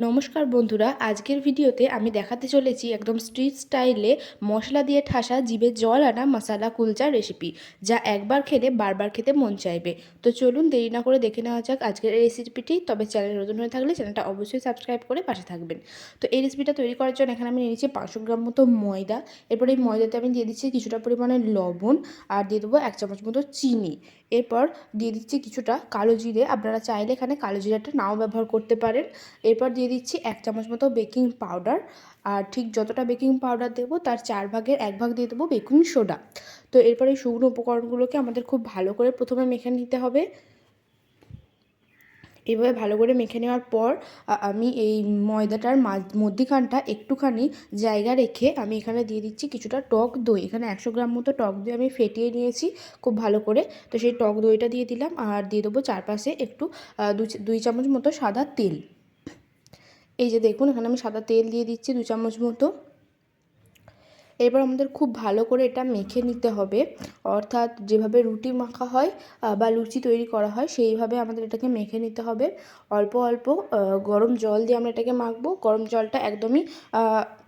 নমস্কার বন্ধুরা, আজকের ভিডিওতে আমি দেখাতে চলেছি একদম স্ট্রিট স্টাইলে মশলা দিয়ে ঠাসা জিভে জল আনা মশালা কুলচা রেসিপি যা একবার খেলে বারবার খেতে মন চাইবে। তো চলুন দেরি না করে দেখে নেওয়া যাক আজকের এই রেসিপিটি তবে চ্যানেল নতুন হয়ে থাকলে চ্যানেলটা অবশ্যই সাবস্ক্রাইব করে পাশে থাকবেন। তো এই রেসিপিটা তৈরি করার জন্য এখানে আমি নিয়ে নিচ্ছি পাঁচশো গ্রাম মতো ময়দা। এরপর এই ময়দাতে আমি দিয়ে দিচ্ছি কিছুটা পরিমাণে লবণ আর দিয়ে দেবো এক চামচ মতো চিনি। এরপর দিয়ে দিচ্ছি কিছুটা কালো জিরে। আপনারা চাইলে এখানে কালো জিরাটা নাও ব্যবহার করতে পারেন। এরপর দিয়ে দিচ্ছি এক চামচ মতো বেকিং পাউডার। আর ঠিক যতটা বেকিং পাউডার দেবো, তার চার ভাগের এক ভাগ দিয়ে দেবো বেকিং সোডা। তো এরপরে শুকনো উপকরণগুলোকে আমাদের খুব ভালো করে প্রথমে মেখে নিতে হবে। এভাবে ভালো করে মেখে নেওয়ার পর আমি এই ময়দাটার মধ্যিখানটা একটুখানি জায়গা রেখে আমি এখানে দিয়ে দিচ্ছি কিছুটা টক দই। এখানে একশো গ্রাম মতো টক দই আমি ফেটিয়ে নিয়েছি খুব ভালো করে। তো সেই টক দইটা দিয়ে দিলাম। আর দিয়ে দেবো চারপাশে একটু দুই চামচ মতো সাদা তেল। এই যে দেখুন, এখানে আমি সাদা তেল দিয়ে দিচ্ছি, দু চামচ মতো। এরপর আমাদের খুব ভালো করে এটা মেখে নিতে হবে। অর্থাৎ যেভাবে রুটি মাখা হয় বা লুচি তৈরি করা হয়, সেইভাবে আমাদের এটাকে মেখে নিতে হবে। অল্প অল্প গরম জল দিয়ে আমরা এটাকে মাখবো। গরম জলটা একদমই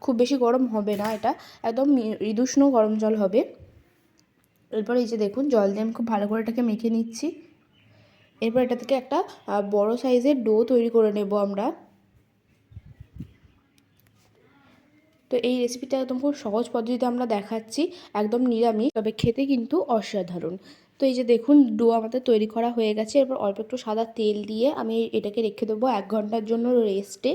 খুব বেশি গরম হবে না এটা। একদম মৃদুষ্ণ গরম জল হবে। এরপর এই যে দেখুন, জল দিয়ে আমি খুব ভালো করে এটাকে মেখে নিচ্ছি। এরপর এটা থেকে একটা বড় সাইজের ডো তৈরি করে নেব আমরা। তো এই রেসিপিটা একদম খুব সহজ পদ্ধতিতে আমরা দেখাচ্ছি, একদম নিরামিষ, তবে খেতে কিন্তু অসাধারণ। তো এই যে দেখুন, ডো আমাদের তৈরি করা হয়ে গেছে, এরপর অল্প একটু সাদা তেল দিয়ে আমি এটাকে রেখে দেবো এক ঘণ্টার জন্য রেস্টে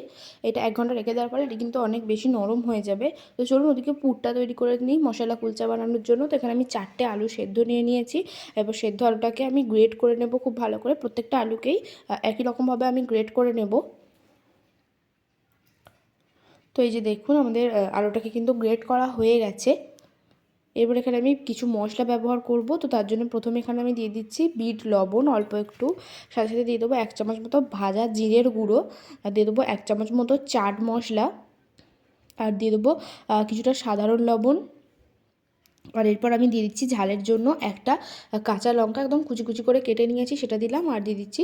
এটা এক ঘণ্টা রেখে দেওয়ার পরে এটা কিন্তু অনেক বেশি নরম হয়ে যাবে। তো চলুন ওদিকে পুরটা তৈরি করে নিই, মশলা কুলচা বানানোর জন্য। তো এখানে আমি চারটে আলু সেদ্ধ নিয়ে নিয়েছি, এরপর সেদ্ধ আলুটাকে আমি গ্রেড করে নেব খুব ভালো করে। প্রত্যেকটা আলুকেই একই রকমভাবে আমি গ্রেড করে নেব। তো এই যে দেখুন, আমাদের আলুটাকে কিন্তু গ্রেট করা হয়ে গেছে। এবার এখানে আমি কিছু মশলা ব্যবহার করব। তো তার জন্য প্রথমে এখানে আমি দিয়ে দিচ্ছি বিট, লবণ, অল্প একটু। সাথে সাথে দিয়ে দেবো এক চামচ মতো ভাজা জিরের গুঁড়ো। আর দিয়ে দেবো এক চামচ মতো চাট মশলা। আর দিয়ে দেবো কিছুটা সাধারণ লবণ। আর এরপর আমি দিয়ে দিচ্ছি ঝালের জন্য একটা কাঁচা লঙ্কা একদম কুচি কুচি করে কেটে নিয়েছি, সেটা দিলাম আর দিয়ে দিচ্ছি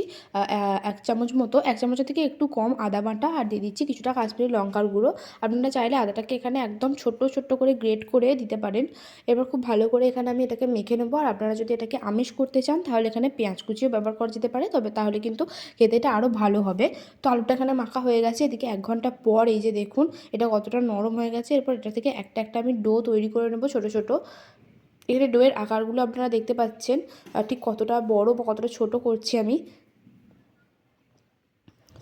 এক চামচ মতো, এক চামচের থেকে একটু কম আদা বাটা আর দিয়ে দিচ্ছি কিছুটা কাশ্মীরি লঙ্কার গুঁড়ো। আপনারা চাইলে আদাটাকে এখানে একদম ছোট্ট ছোট্ট করে গ্রেট করে দিতে পারেন। এবার খুব ভালো করে এখানে আমি এটাকে মেখে নেব আর আপনারা যদি এটাকে আমিষ করতে চান, তাহলে এখানে পেঁয়াজ কুচিও ব্যবহার করা যেতে পারে, তবে তাহলে কিন্তু খেতে এটা আরও ভালো হবে। তো আলুটা এখানে মাখা হয়ে গেছে, এদিকে এক ঘণ্টা পর এই যে দেখুন, এটা কতটা নরম হয়ে গেছে। এরপর এটা থেকে একটা একটা আমি ডো তৈরি করে নেব ছোটো ছোটো। এখানে ডোয়ের আকারগুলো আপনারা দেখতে পাচ্ছেন। ঠিক কতটা বড় বা কতটা ছোট করছি আমি।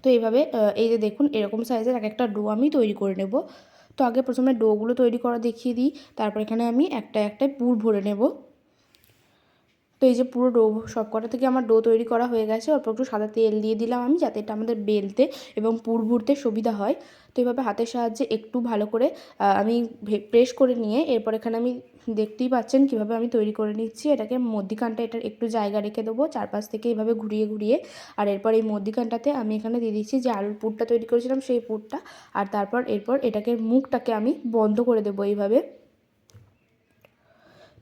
তো এইভাবে এই যে দেখুন, এরকম সাইজের এক একটা ডো আমি তৈরি করে নেব। তো আগে প্রথমে ডোগুলো তৈরি করা দেখিয়ে দিই। তারপর এখানে আমি একটা একটা পুর ভরে নেব। তো এই যে পুরো ডো সব কটা থেকে আমার ডো তৈরি করা হয়ে গেছে। অল্প একটু সাদা তেল দিয়ে দিলাম আমি যাতে এটা আমাদের বেলতে এবং পুর ভরতে সুবিধা হয়। তো এইভাবে হাতের সাহায্যে একটু ভালো করে আমি প্রেস করে নিয়ে এরপর এখানে আমি দেখতেই পাচ্ছেন কীভাবে আমি তৈরি করে নিচ্ছি। এটাকে মধ্যিখানটা এটার একটু জায়গা রেখে দেবো, চারপাশ থেকে এইভাবে ঘুরিয়ে ঘুরিয়ে। আর এরপর এই মধ্যিখানটাতে আমি এখানে দিয়ে দিচ্ছি যে আলুর পুরটা তৈরি করেছিলাম সেই পুরটা। আর তারপর এরপর এটাকে মুখটাকে আমি বন্ধ করে দেবো এইভাবে।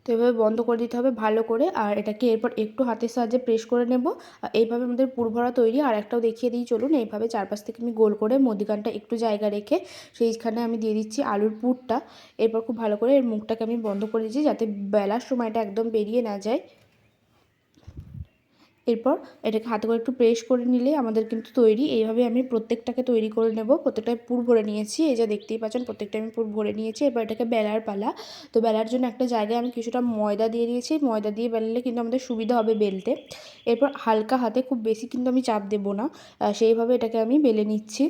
তো এভাবে বন্ধ করে দিতে হবে ভালো করে। আর এটাকে এরপর একটু হাতের সাহায্যে প্রেস করে নেব। এইভাবে আমাদের পুরভরা তৈরি। আর একটাও দেখিয়ে দিই, চলুন। এইভাবে চারপাশ থেকে আমি গোল করে মদিকানটা একটু জায়গা রেখে সেইখানে আমি দিয়ে দিচ্ছি আলুর পুরটা। এরপর খুব ভালো করে এর মুখটাকে আমি বন্ধ করে দিচ্ছি যাতে বেলার সময়টা একদম বেরিয়ে না যায়। এরপর এটাকে হাতে করে একটু প্রেস করে নিলে আমাদের কিন্তু তৈরি, এইভাবে আমি প্রত্যেকটাকে তৈরি করে নেব। প্রত্যেকটায় পুর ভরে নিয়েছি, এই যে দেখতেই পাচ্ছেন প্রত্যেকটা আমি পুর ভরে নিয়েছি। এবার এটাকে বেলার পালা। তো বেলার জন্য একটা জায়গায় আমি কিছুটা ময়দা দিয়ে দিয়েছি। ময়দা দিয়ে বেললে কিন্তু আমাদের সুবিধা হবে বেলতে। এরপর হালকা হাতে খুব বেশি কিন্তু আমি চাপ দেব না। সেইভাবে এটাকে আমি বেলে নিচ্ছি।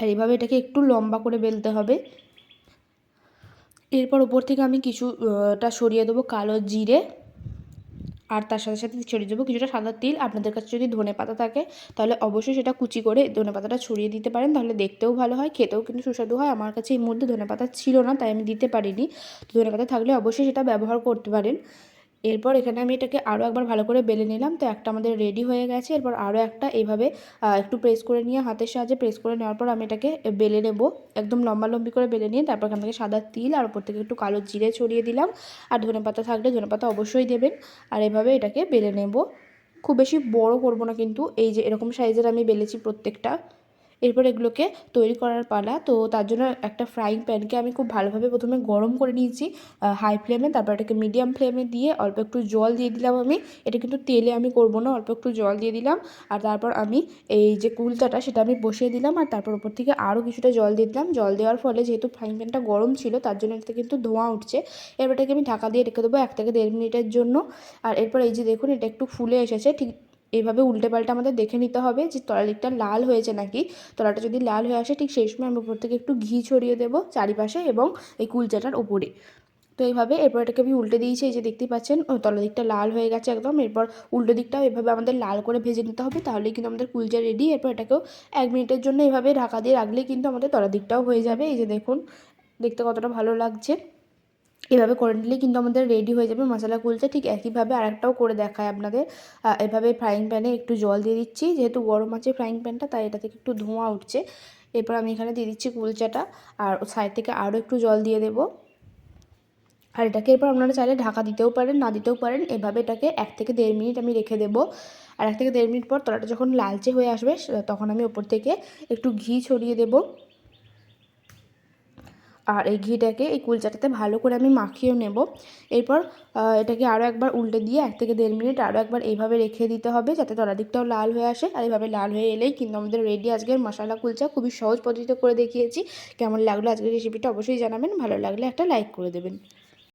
আর এইভাবে এটাকে একটু লম্বা করে বেলতে হবে। এরপর ওপর থেকে আমি কিছুটা সরিয়ে দেবো কালো জিরে। আর তার সাথে সাথে ছড়িয়ে দেবো কিছুটা সাদা তিল। আপনাদের কাছে যদি ধনে পাতা থাকে, তাহলে অবশ্যই সেটা কুচি করে ধনে পাতাটা ছড়িয়ে দিতে পারেন, তাহলে দেখতেও ভালো হয়, খেতেও কিন্তু সুস্বাদু হয়। আমার কাছে এই মুহূর্তে ধনে পাতা ছিল না, তাই আমি দিতে পারিনি। ধনে পাতা থাকলে অবশ্যই সেটা ব্যবহার করতে পারেন। এরপর এখানে আমি এটাকে আরও একবার ভালো করে বেলে নিলাম। তো একটা আমাদের রেডি হয়ে গেছে। এরপর আরও একটা এইভাবে একটু প্রেস করে নিয়ে হাতের সাহায্যে প্রেস করে নেওয়ার পর আমি এটাকে বেলে নেব। একদম লম্বা লম্বি করে বেলে নিয়ে তারপর এখান থেকে সাদা তিল আর ওপর থেকে একটু কালো জিরে ছড়িয়ে দিলাম। আর ধনে পাতা থাকলে ধনে পাতা অবশ্যই দেবেন। আর এভাবে এটাকে বেলে নেব। খুব বেশি বড় করব না কিন্তু, এই যে এরকম সাইজের আমি বেলেছি প্রত্যেকটা। এরপর এগুলোকে তৈরি করার পালা। তো তার জন্য একটা ফ্রাইং প্যানকে আমি খুব ভালোভাবে প্রথমে গরম করে নিয়েছি হাই ফ্লেমে তারপর এটাকে মিডিয়াম ফ্লেমে দিয়ে অল্প একটু জল দিয়ে দিলাম আমি। এটা কিন্তু তেলে আমি করব না, অল্প একটু জল দিয়ে দিলাম। আর তারপর আমি এই যে কুলতাটা সেটা আমি বসিয়ে দিলাম। আর তারপর ওপর থেকে আরও কিছুটা জল দিয়ে দিলাম। জল দেওয়ার ফলে যেহেতু ফ্রাইং প্যানটা গরম ছিল, তার জন্য এটাতে কিন্তু ধোঁয়া উঠছে। এবার এটাকে আমি ঢাকা দিয়ে রেখে দেবো এক থেকে দেড় মিনিটের জন্য। আর এরপর এই যে দেখুন, এটা একটু ফুলে এসেছে। ঠিক এইভাবে উল্টে পাল্টে আমাদের দেখে নিতে হবে যে তলা দিকটা লাল হয়েছে নাকি। তলাটা যদি লাল হয়ে আসে, ঠিক সেই সময় আমি উপর থেকে একটু ঘি ছড়িয়ে দেবো চারিপাশে এবং এই কুলচাটার উপরে। তো এইভাবে এরপর এটাকে আমি উল্টে দিয়েছি, এই যে দেখতেই পাচ্ছেন তলা দিকটা লাল হয়ে গেছে একদম। এরপর উল্টো দিকটাও এভাবে আমাদের লাল করে ভেজে নিতে হবে, তাহলেই কিন্তু আমাদের কুলচা রেডি এরপর এটাকেও এক মিনিটের জন্য এভাবে ঢাকা দিয়ে রাখলেই কিন্তু আমাদের তলা দিকটাও হয়ে যাবে। এই যে দেখুন, দেখতে কতটা ভালো লাগছে। এভাবে করে নিলেই কিন্তু আমাদের রেডি হয়ে যাবে মশলা কুলচা। ঠিক একইভাবে আরেকটাও করে দেখায় আপনাদের। এভাবে ফ্রাইং প্যানে একটু জল দিয়ে দিচ্ছি। যেহেতু গরম আছে ফ্রাইং প্যানটা তাই এটা থেকে একটু ধোঁয়া উঠছে। এরপর আমি এখানে দিয়ে দিচ্ছি কুলচাটা। আর সাইড থেকে আরও একটু জল দিয়ে দেবো। আর এটাকে এরপর আপনারা চাইলে ঢাকা দিতেও পারেন, না দিতেও পারেন। এভাবে এটাকে এক থেকে দেড় মিনিট আমি রেখে দেবো। আর এক থেকে দেড় মিনিট পর তলাটা যখন লালচে হয়ে আসবে, তখন আমি ওপর থেকে একটু ঘি ছড়িয়ে দেবো। আর এই ঘিটাকে এই কুলচাটাতে ভালো করে আমি মাখিয়েও নেব। এরপর এটাকে আরও একবার উল্টে দিয়ে এক থেকে দেড় মিনিট আরও একবার এইভাবে রেখে দিতে হবে যাতে তলা দিকটাও লাল হয়ে আসে। আর এইভাবে লাল হয়ে এলেই কিন্তু আমাদের রেডি আজকের মশলা কুলচা খুবই সহজ পদ্ধতিতে করে দেখিয়েছি। কেমন লাগল আজকের রেসিপিটা অবশ্যই জানাবেন, ভালো লাগলে একটা লাইক করে দেবেন।